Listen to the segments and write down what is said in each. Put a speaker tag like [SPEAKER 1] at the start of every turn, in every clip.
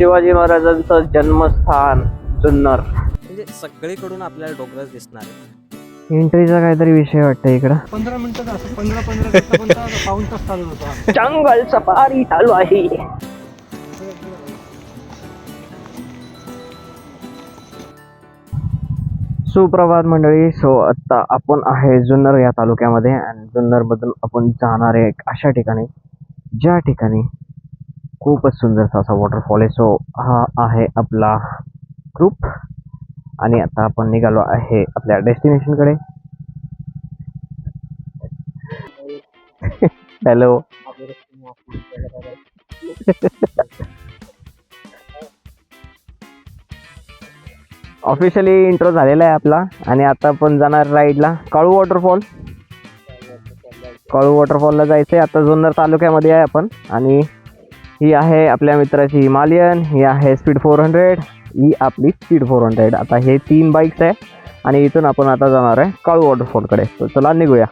[SPEAKER 1] शिवाजी महाराजांचं जन्मस्थान जुन्नर.
[SPEAKER 2] म्हणजे सगळीकडून आपल्याला डोंगर दिसणार आहे.
[SPEAKER 1] एंट्रीचा काहीतरी विषय वाटतं इकडं.
[SPEAKER 3] पंधरा मिनिटं असं पंधरा पंधरा मिनिटं पण पाऊन तास चालत होता.
[SPEAKER 1] जंगल सफारी चालू आहे. सुप्रभात मंडळी सो आता आपण आहे जुन्नर या तालुक्यामध्ये. आणि जुन्नर मधून आपण जाणार आहे एक अशा ठिकाणी. ज्या ठिकाणी खूपच सुंदरसा असा वॉटरफॉल आहे. सो हा आहे आपला ग्रुप आणि आता आपण निघालो आहे आपल्या डेस्टिनेशनकडे हॅलो ऑफिशियली इंट्रो झालेला आहे आपला. आणि आता आपण जाणार राईडला काळू वॉटरफॉल काळू वॉटरफॉलला जायचं आहे आता जुन्नर तालुक्यामध्ये आहे आपण. आणि ही आहे आपल्या मित्राची हिमालयन ही आहे स्पीड फोर हंड्रेड ही आपली स्पीड फोर हंड्रेड आता हे तीन बाईक्स आहे आणि इथून आपण आता जाणार आहे काळू वॉटरफॉलकडे तर चला निघूया.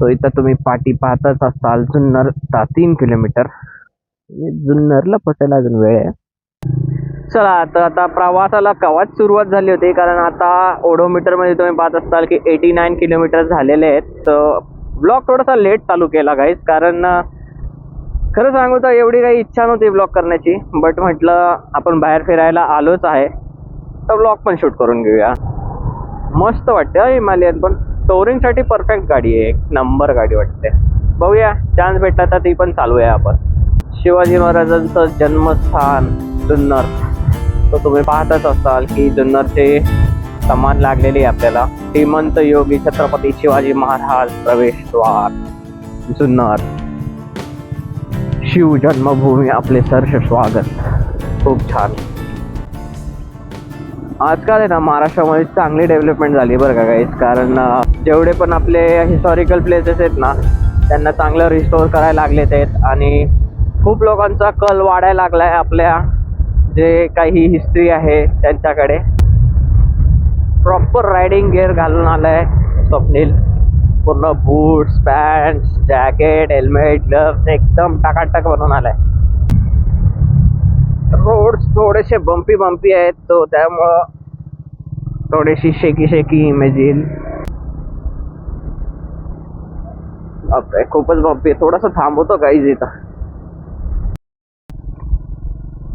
[SPEAKER 1] तो इथं तुम्ही पाठी पाहतच असाल जुन्नर ता तीन किलोमीटर जुन्नरला पटायला अजून वेळ आहे. चला तर आता प्रवासाला कवाच सुरुवात झाली होती कारण आता ओडोमीटरमध्ये तुम्ही पाहत असताल की एटी नाईन किलोमीटर झालेले आहेत. तर ब्लॉक थोडासा लेट चालू केला गाईज कारण खरं सांगू तर एवढी काही इच्छा नव्हती ब्लॉग करण्याची बट म्हटलं आपण बाहेर फिरायला आलोच आहे तर ब्लॉग पण शूट करून घेऊया. मस्त वाटते हिमालयन पण टोरिंगसाठी परफेक्ट गाडी आहे एक नंबर गाडी वाटते. बघूया चान्स भेटला तर ती पण चालूया आपण. शिवाजी महाराजांचं जन्मस्थान जुन्नर. तो तुम्ही पाहतच असाल की जुन्नरचे समान लागलेली आहे आपल्याला. श्रीमंत योगी छत्रपती शिवाजी महाराज प्रवेशद्वार जुन्नर. शिव जन्मभूमी आपले सर्ष स्वागत. खूप छान. आजकाल आहे ना महाराष्ट्रामध्ये चांगली डेव्हलपमेंट झाली बरं का काही कारण जेवढे पण आपले हिस्टॉरिकल प्लेसेस आहेत ना त्यांना चांगलं रिस्टोर करायला लागलेत आहेत. आणि खूप लोकांचा कल वाढायला लागला आहे आपल्या जे काही हिस्ट्री आहे त्यांच्याकडे. प्रॉपर रायडिंग गिअर घालून आलाय स्वप्नील. पूर्ण boots pant jacket helmet gloves एकदम टाकाटक बनवून आलाय. रोड थोडेसे बंपी बंपी आहेत तो त्यामुळं थोडीशी शेकी शेकी इमेज येईल. खूपच बंपी आहे. थोडासा थांबवतो गाईज इथं.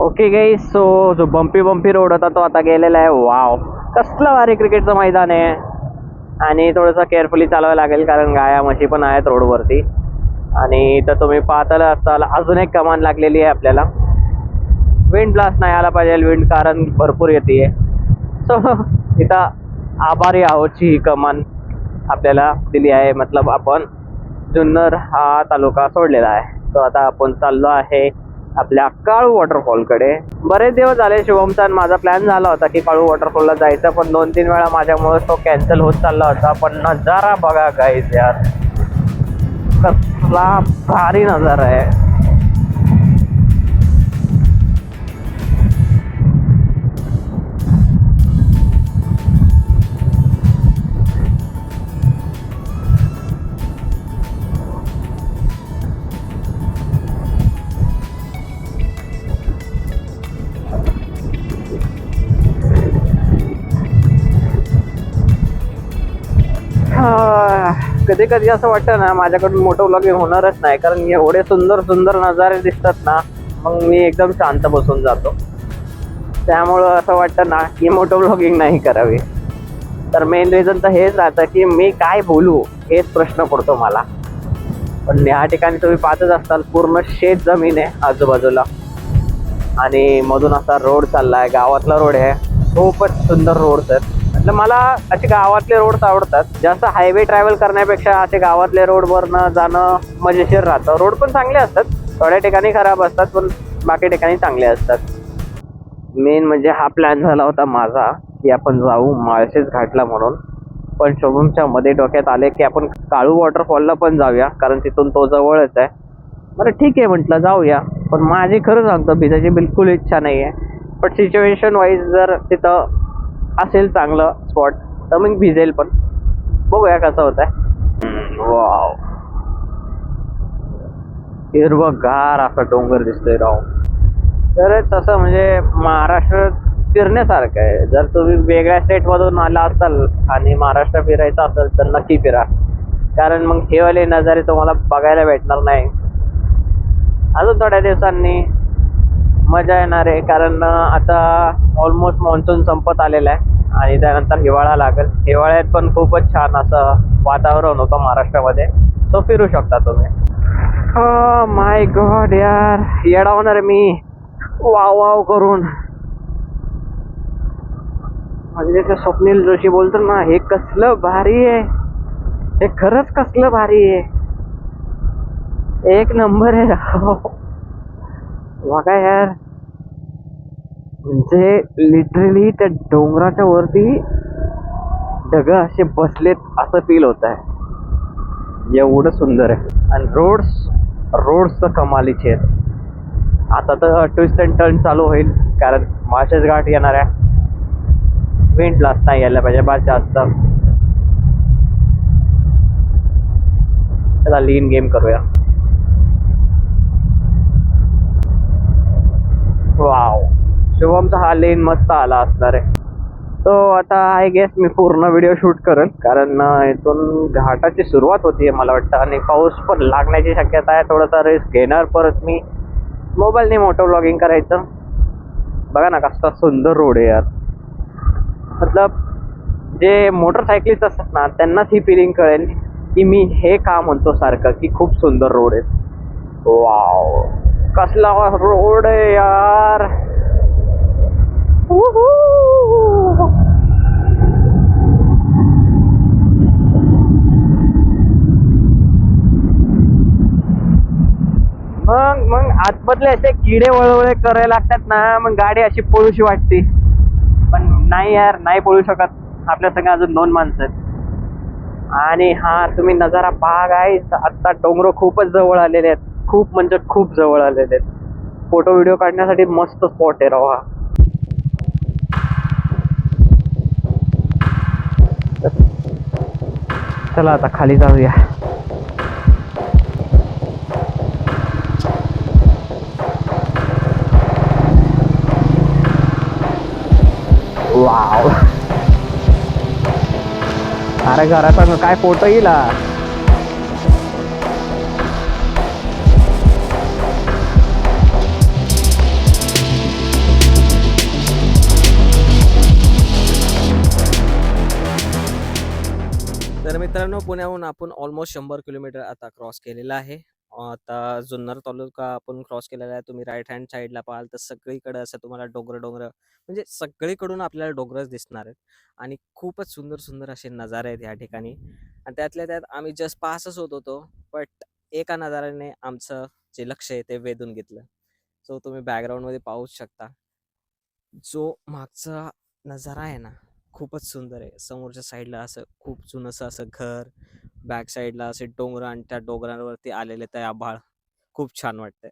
[SPEAKER 1] ओके गाई सो जो बंपी बंपी रोड होता तो आता गेलेला आहे. वाव कसलं भारी क्रिकेटचं मैदान आहे. आणि थोडंसं केअरफुली चालावं लागेल कारण गाया म्हशी पण आहेत रोडवरती. आणि तर तुम्ही पाहताला असताल अजून एक कमान लागलेली आहे आपल्याला. विंड ब्लास्ट नाही आला पाहिजे विंड कारण भरपूर येते सो इथं आभारी आहोतची ही कमान आपल्याला दिली आहे. मतलब आपण जुन्नर हा तालुका सोडलेला आहे. तो आता आपण चाललो आहे. आपल्या काळू वॉटरफॉलकडे. बरेच दिवस झाले शुभमचा माझा प्लॅन झाला होता की काळू वॉटरफॉलला जायचं पण दोन तीन वेळा माझ्यामुळे तो कॅन्सल होत चालला होता. पण नजारा बघा गाईज यार. कसला भारी नजारा आहे. कधी कधी असं वाटतं ना माझ्याकडून मोठं व्लॉगिंग होणारच नाही. कारण एवढे सुंदर सुंदर नजारे दिसतात ना मग मी एकदम शांत बसून जातो. त्यामुळं असं वाटतं ना की मोठं व्लॉगिंग नाही करावी. तर मेन रिझन तर हेच राहतं की मी काय बोलू हेच प्रश्न पडतो मला. पण ह्या ठिकाणी तुम्ही पाहतच असताल पूर्ण शेत जमीन आहे आजूबाजूला. आणि मधून असा रोड चालला आहे गावातला रोड आहे. खूपच सुंदर रोड तर म्हटलं मला असे गावातले रोड्स आवडतात. जास्त हायवे ट्रॅव्हल करण्यापेक्षा असे गावातले रोडवरनं जाणं मजेशीर राहतं. रोड पण चांगले असतात. थोड्या ठिकाणी खराब असतात पण बाकी ठिकाणी चांगले असतात. मेन म्हणजे हा प्लॅन झाला होता माझा की आपण जाऊ माळशेज घाटला म्हणून. पण शोभमच्या मध्ये डोक्यात आले की आपण काळू वॉटरफॉलला पण जाऊया कारण तिथून तो जवळच आहे. बरं ठीक आहे म्हटलं जाऊया. पण माझी खरं सांगतो भिजायची बिलकुल इच्छा नाही आहे पण सिच्युएशन वाईज जर तिथं असेल चांगलं स्पॉट तर मग भिजेल पण. बघूया कसं होत आहे वाव हिरवगार असा डोंगर दिसतोय राव. तर तसं म्हणजे महाराष्ट्र फिरण्यासारखं आहे. जर तुम्ही वेगळ्या स्टेटमधून आला असाल आणि महाराष्ट्र फिरायचं असेल तर नक्की फिरा. कारण मग हे वाले नजारे तुम्हाला बघायला भेटणार नाही. अजून थोड्या दिवसांनी मजा येणार आहे कारण आता ऑलमोस्ट मान्सून संपत आलेला आहे आणि त्यानंतर हिवाळा लागेल. हिवाळ्यात पण खूपच छान असं वातावरण होतं महाराष्ट्रामध्ये. तो फिरू शकता तुम्ही. माय गॉड यार येडावणार मी. वाव वाव करून. म्हणजे ते स्वप्नील जोशी बोलतो ना हे कसलं भारी आहे. हे खरंच कसलं भारी आहे. एक नंबर आहे. राव बघा यार. म्हणजे लिटरली त्या डोंगराच्या वरती ढग असे बसलेत असं फील होत आहे. एवढं सुंदर आहे. आणि रोड्स रोड्स तर कमालीचे आहेत. आता तर ट्विस्ट अँड टर्न चालू होईल कारण माळशेज घाट येणार आहे. विंड ब्लास्ट नाही यायला पाहिजे बात जास्त चला लीन गेम करूया वाव शुभमचा हा लेन मस्त आला असणार आहे. तो आता आय गेस मी पूर्ण व्हिडिओ शूट करेल. कारण इथून घाटाची सुरुवात होतीये मला वाटतं. आणि पाऊस पण लागण्याची शक्यता आहे. थोडासा रिस्क घेणार. परत मी मोबाईलने मोटो व्लॉगिंग करायचं. बघा ना कसला सुंदर रोड आहे यार. मतलब जे मोटरसायकलिस्ट असतात ना त्यांनाच ही फिलिंग कळेल की मी हे का म्हणतो सारखं की खूप सुंदर रोड आहे. वाव कसला रोड आहे यार. मग मग आतमधले असे किडे वळवळे करायला लागतात ना मग गाडी अशी पळूशी वाटते. पण नाही यार नाही पळू शकत. आपल्या संग अजून दोन माणसं आहेत. आणि हा तुम्ही नजारा भाग आहे आता डोंगर खूपच जवळ आलेले आहेत. खूप म्हणजे खूप जवळ आलेले आहेत. फोटो व्हिडिओ काढण्यासाठी मस्त स्पॉट आहे राव हा. चला आता खाली जाऊया. वाव. अरे घराचा काय फोटो येईल
[SPEAKER 2] पुण्याहून आपण ऑलमोस्ट शंभर किलोमीटर आता क्रॉस केलेला आहे. आता जुन्नर तालुका आपण क्रॉस केलेला आहे. तुम्ही राईट हँड साईडला पाहाल तर सगळीकडे असं तुम्हाला डोंगर डोंगर म्हणजे सगळीकडून आपल्याला डोंगरच दिसणार आहेत. आणि खूपच सुंदर सुंदर असे नजारे आहेत या ठिकाणी. आणि त्यातल्या त्यात आम्ही जस्ट पासच होत होतो बट एका नजाऱ्याने आमचं जे लक्ष आहे ते वेधून घेतलं. सो तुम्ही बॅकग्राऊंडमध्ये पाहूच शकता. जो मागचा नजारा आहे ना खूपच सुंदर आहे. समोरच्या साईडला असं खूप जुनस असं घर बॅक साईडला असे डोंगर आणि त्या डोंगरांवरती आलेले ते आभाळ. खूप छान वाटतंय.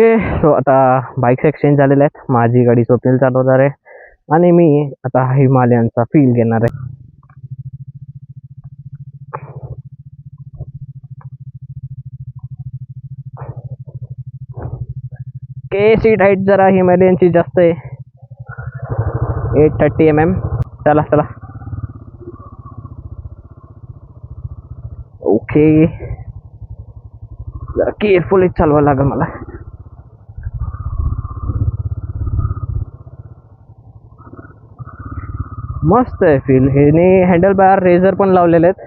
[SPEAKER 1] ओके सो आता बाईक्स एक्सचेंज झालेल्या आहेत. माझी गाडी स्वप्नील चालवणार आहे आणि मी आता हिमालयांचा फील घेणार आहे. के सीट हाईट जरा हिमालयनची जास्त आहे. एट थर्टी एम एम चला चला. ओके केअरफुलीच केअरफुली चालवावं लागेल मला. मस्त आहे फील ह्याने हँडल बार रेझर पण लावलेले आहेत.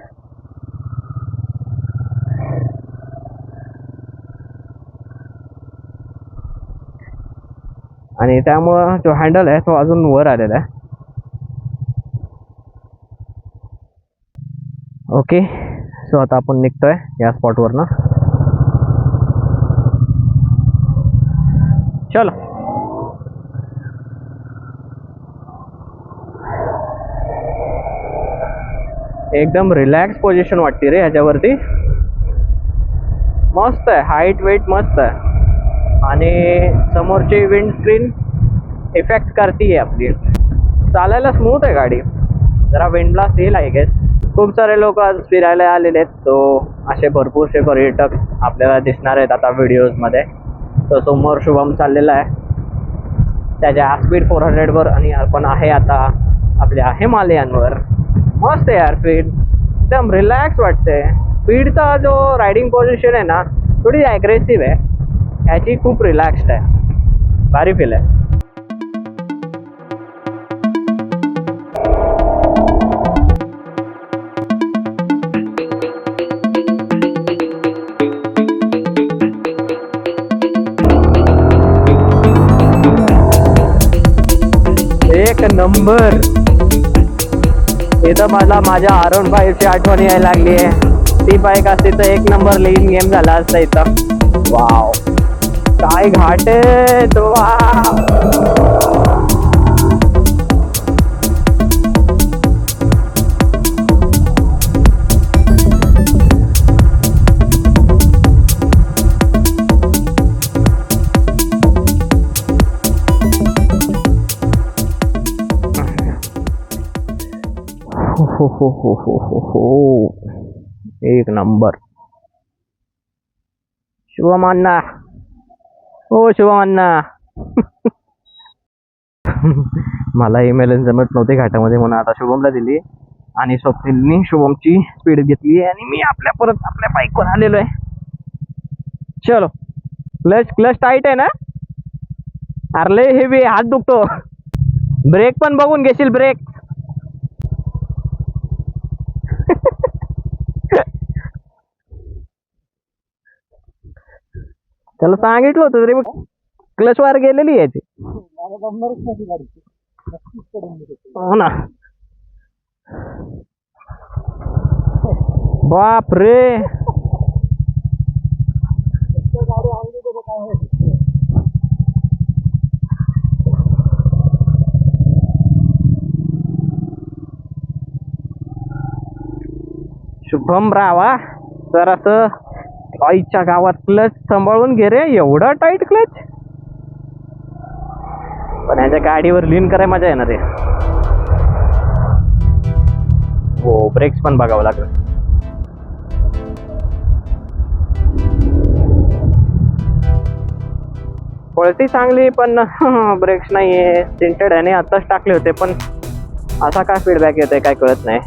[SPEAKER 1] आणि त्यामुळं जो हँडल आहे तो अजून वर आलेला आहे. ओके सो आता आपण निघतोय या स्पॉटवरनं चलो. एकदम रिलॅक्स पोझिशन वाटते रे ह्याच्यावरती. मस्त आहे हाईट वेट मस्त आहे. आणि समोरची विंड स्क्रीन इफेक्ट करते आपली. चालायला स्मूथ आहे गाडी. जरा विंडब्लास्ट येईल आहे गेस खूप सारे लोक आज फिरायला आलेले आहेत तो असे भरपूरसे पर्यटक आपल्याला दिसणार आहेत आता व्हिडिओजमध्ये तो समोर शुभम चाललेला आहे. त्याच्या स्पीड फोर हंड्रेडवर आणि आपण आहे आता आपल्या हिमालयांवर मस्त आहे यार फीड एकदम रिलॅक्स वाटते स्पीडचा जो रायडिंग पोझिशन आहे ना थोडी ॲग्रेसिव्ह आहे. ह्याची खूप रिलॅक्स्ड आहे. भारी फील आहे. एक नंबर. इथं मला माझ्या आरोन बाईकची आठवण यायला लागली आहे. ती बाईक असती तर एक नंबर लेन गेम झाला असता इथं. वाव काय घाट आहे तो. वा हो हो हो हो हो हो. एक नंबर. शुभमान्ना. हो शुभमान्ना. मला ईमेल जमत नव्हते घाटामध्ये म्हणून आता शुभमला दिली. आणि स्वप्नीलनी शुभमची स्पीड घेतली आणि मी आपल्या परत आपल्या बाईकवर आलेलो आहे. चलो. क्लच क्लच टाईट आहे ना? अरे लय हेवी हात दुखतो. ब्रेक पण बघून घेशील ब्रेक त्याला सांगितलं होतं तरी क्लच वार गेलेली आहे ती. हो ना. बाप रे शुभम रावा तर असं आईच्या गावात क्लच सांभाळून घे रे एवढा टाईट क्लच पण ह्याच्या गाडीवर लीन कराय मजा येणार आहे. हो ब्रेक्स पण बघावं लागलं. पळती चांगली पण ब्रेक्स नाहीये. सिंटेड आहे आताच टाकले होते पण असा काय फीडबॅक येतोय काय कळत नाही.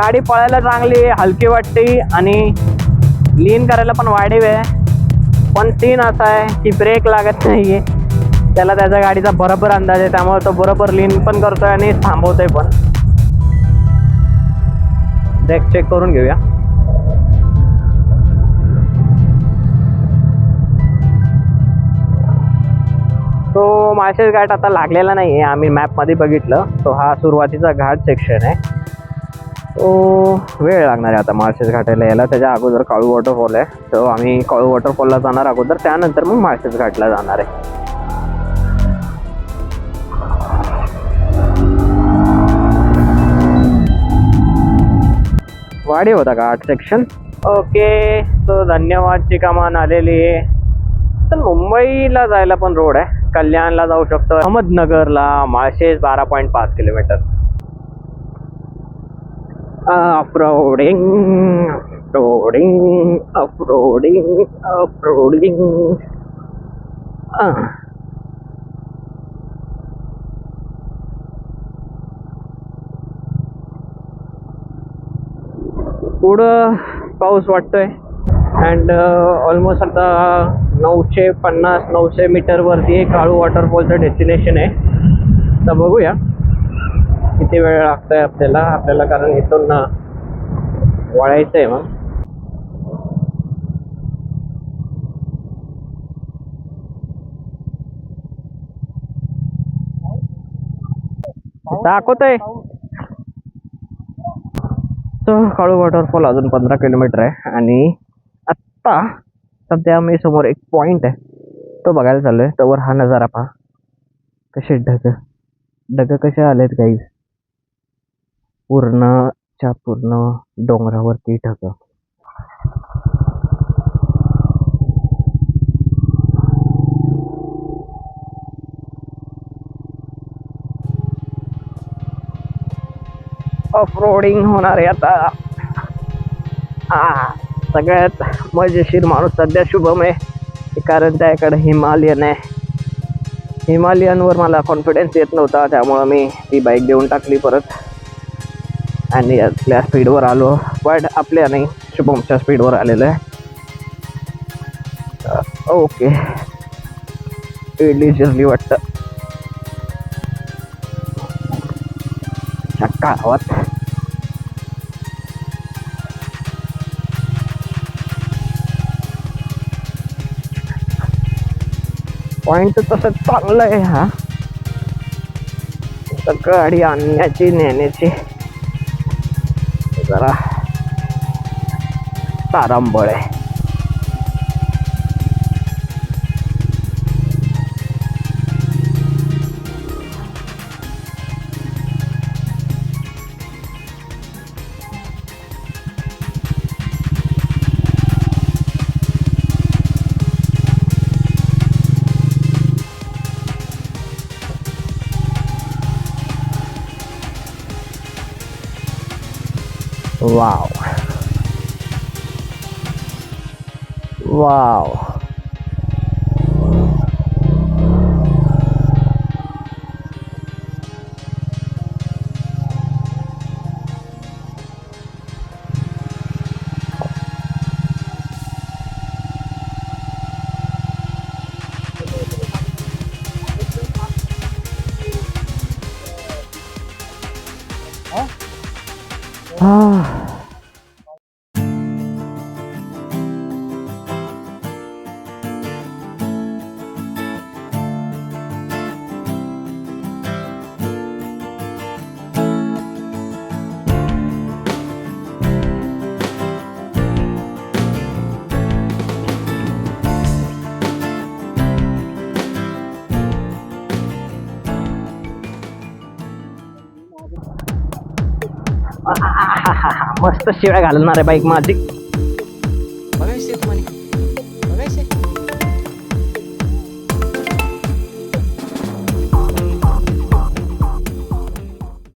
[SPEAKER 1] गाडी पळायला चांगली हलकी वाटते आणि लीन करायला पण वाढीव आहे. पण सीन असा आहे की ब्रेक लागत नाहीये. त्याला त्याच्या गाडीचा बरोबर अंदाज आहे त्यामुळे तो बरोबर लीन पण करतोय आणि थांबवतोय पण. ब्रेक चेक करून घेऊया. तो माळशेज घाट आता लागलेला नाही आहे आम्ही मॅपमध्ये बघितलं. तो हा सुरुवातीचा घाट सेक्शन आहे. तो वेळ लागणार आहे आता. माळशेज घाटाला यायला. त्याच्या अगोदर काळू वॉटरफॉल आहे. तो आम्ही काळू वॉटरफॉलला जाणार अगोदर. त्यानंतर मग माळशेज घाटला जाणार आहे. वाडी होता का आर्ट सेक्शन ओके. तो धन्यवादची कामान आलेली आहे. तर मुंबईला जायला पण रोड आहे. कल्याणला जाऊ शकतो. अहमदनगरला माळशेज बारा पॉईंट पाच किलोमीटर. अप्रोडिंग अप्रोडिंग अप्रोडिंग अप्रोडिंग पुढं पाऊस वाटतोय अँड ऑलमोस्ट आता नऊशे पन्नास नऊशे मीटरवरती काळू वॉटरफॉलचं डेस्टिनेशन आहे. तर बघूया. किती वेळ लागतोय आपल्याला? आपल्याला कारण इथून ना वळायचं आहे मग. दाखवतय. काळू वॉटरफॉल अजून पंधरा किलोमीटर आहे. आणि आत्ता सध्या मी समोर एक पॉइंट आहे. तो बघायला चाललोय. आहे तोवर हा नजारा पहा. कसे ढग ढग कसे आलेत काही पूर्णच्या पूर्ण डोंगरावरती ढग. ऑफरोडिंग होणार आहे आता. हा सगळ्यात मजेशीर माणूस सध्या शुभम आहे. कारण त्याकडे हिमालयन आहे. हिमालयनवर मला कॉन्फिडन्स येत नव्हता त्यामुळं मी ती बाईक देऊन टाकली परत. आणि आपल्या स्पीडवर आलो. बट आपल्या नाही शुभमच्या स्पीडवर आलेलं आहे. ओके डिलिशियसली वाटतं. चक्का आवाज पॉइंट तसं चांगलं आहे हा. गाडी आणण्याची नेण्याची. जरा तारांबळ आहे. वाव मस्त शिव्या घालणार आहे बाईक माझी.